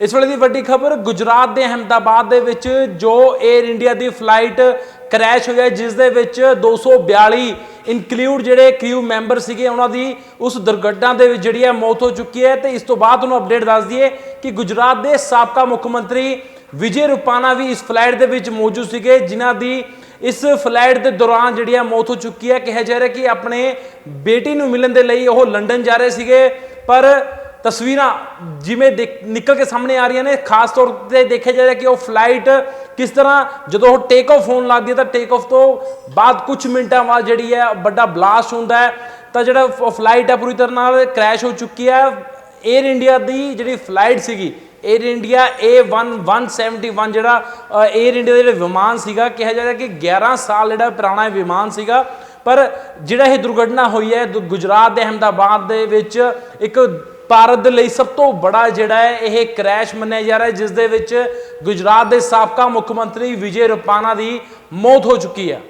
ਇਸ ਵੇਲੇ ਦੀ ਵੱਡੀ ਖਬਰ, ਗੁਜਰਾਤ ਦੇ ਅਹਮਦਾਬਾਦ ਦੇ ਵਿੱਚ ਜੋ 에ਅਰ ਇੰਡੀਆ ਦੀ ਫਲਾਈਟ ਕ੍ਰੈਸ਼ ਹੋਈ ਹੈ, ਜਿਸ ਦੇ ਵਿੱਚ 242 ਇਨਕਲੂਡ ਜਿਹੜੇ ਕ੍ਰਿਊ ਮੈਂਬਰ ਸੀਗੇ, ਉਹਨਾਂ ਦੀ ਉਸ ਦੁਰਘਟਨਾ ਦੇ ਵਿੱਚ ਜਿਹੜੀ ਹੈ ਮੌਤ ਹੋ ਚੁੱਕੀ ਹੈ ਤੇ ਇਸ ਤੋਂ ਬਾਅਦ ਤੁਹਾਨੂੰ ਅਪਡੇਟ ਦੱਸ ਦਈਏ ਕਿ ਗੁਜਰਾਤ ਦੇ ਸਾਬਕਾ ਮੁੱਖ ਮੰਤਰੀ ਵਿਜੇ ਰੁਪਾਨਾ ਵੀ ਇਸ ਫਲਾਈਟ ਦੇ ਵਿੱਚ ਮੌਜੂਦ ਸੀਗੇ, ਜਿਨ੍ਹਾਂ ਦੀ ਇਸ ਫਲਾਈਟ ਦੇ ਦੌਰਾਨ ਜਿਹੜੀ ਆ ਮੌਤ ਹੋ ਚੁੱਕੀ ਹੈ। ਕਿਹਾ ਜਾ ਰਿਹਾ ਕਿ ਆਪਣੇ ਬੇਟੀ ਨੂੰ ਮਿਲਣ ਦੇ ਲਈ ਉਹ ਲੰਡਨ ਜਾ ਰਹੇ ਸੀਗੇ, ਪਰ ਤਸਵੀਰਾਂ ਜਿਵੇਂ ਨਿਕਲ ਕੇ ਸਾਹਮਣੇ ਆ ਰਹੀਆਂ ਨੇ, ਖਾਸ ਤੌਰ ਤੇ ਦੇਖਿਆ ਜਾਏ ਕਿ ਉਹ ਫਲਾਈਟ ਕਿਸ ਤਰ੍ਹਾਂ, ਜਦੋਂ ਉਹ ਟੇਕ ਆਫ ਹੋਣ ਲੱਗਦੀ ਹੈ ਤਾਂ ਟੇਕ ਆਫ ਤੋਂ ਬਾਅਦ ਕੁਝ ਮਿੰਟਾਂ ਬਾਅਦ ਜਿਹੜੀ ਹੈ, ਵੱਡਾ ਬਲਾਸਟ ਹੁੰਦਾ ਹੈ। ਤਾਂ ਜਿਹੜਾ ਫਲਾਈਟ ਹੈ ਪੂਰੀ ਤਰ੍ਹਾਂ ਨਾਲ ਕ੍ਰੈਸ਼ ਹੋ ਚੁੱਕੀ ਹੈ। 에ਅਰ ਇੰਡੀਆ ਦੀ ਜਿਹੜੀ ਫਲਾਈਟ ਸੀਗੀ 에ਅਰ ਇੰਡੀਆ A1171 ਜਿਹੜਾ 에ਅਰ ਇੰਡੀਆ ਦਾ ਜਿਹੜਾ ਵਿਮਾਨ ਸੀਗਾ, ਕਿਹਾ ਜਾਂਦਾ ਕਿ 11 ਸਾਲ ਜਿਹੜਾ ਪੁਰਾਣਾ ਵਿਮਾਨ ਸੀਗਾ। ਪਰ ਜਿਹੜਾ ਇਹ ਦੁਰਘਟਨਾ ਹੋਈ ਹੈ ਗੁਜਰਾਤ ਦੇ ਅਹਮਦਾਬਾਦ ਦੇ ਵਿੱਚ ਇੱਕ ਭਾਰਤ ਦੇ ਲਈ ਸਭ ਤੋਂ ਬੜਾ ਜਿਹੜਾ ਹੈ, ਇਹ ਕ੍ਰੈਸ਼ ਮੰਨਿਆ ਜਾ ਰਿਹਾ ਜਿਸ ਦੇ ਵਿੱਚ ਗੁਜਰਾਤ ਦੇ ਸਾਬਕਾ ਮੁੱਖ ਮੰਤਰੀ ਵਿਜੇ ਰੁਪਾਨਾ ਦੀ ਮੌਤ ਹੋ ਚੁੱਕੀ ਹੈ।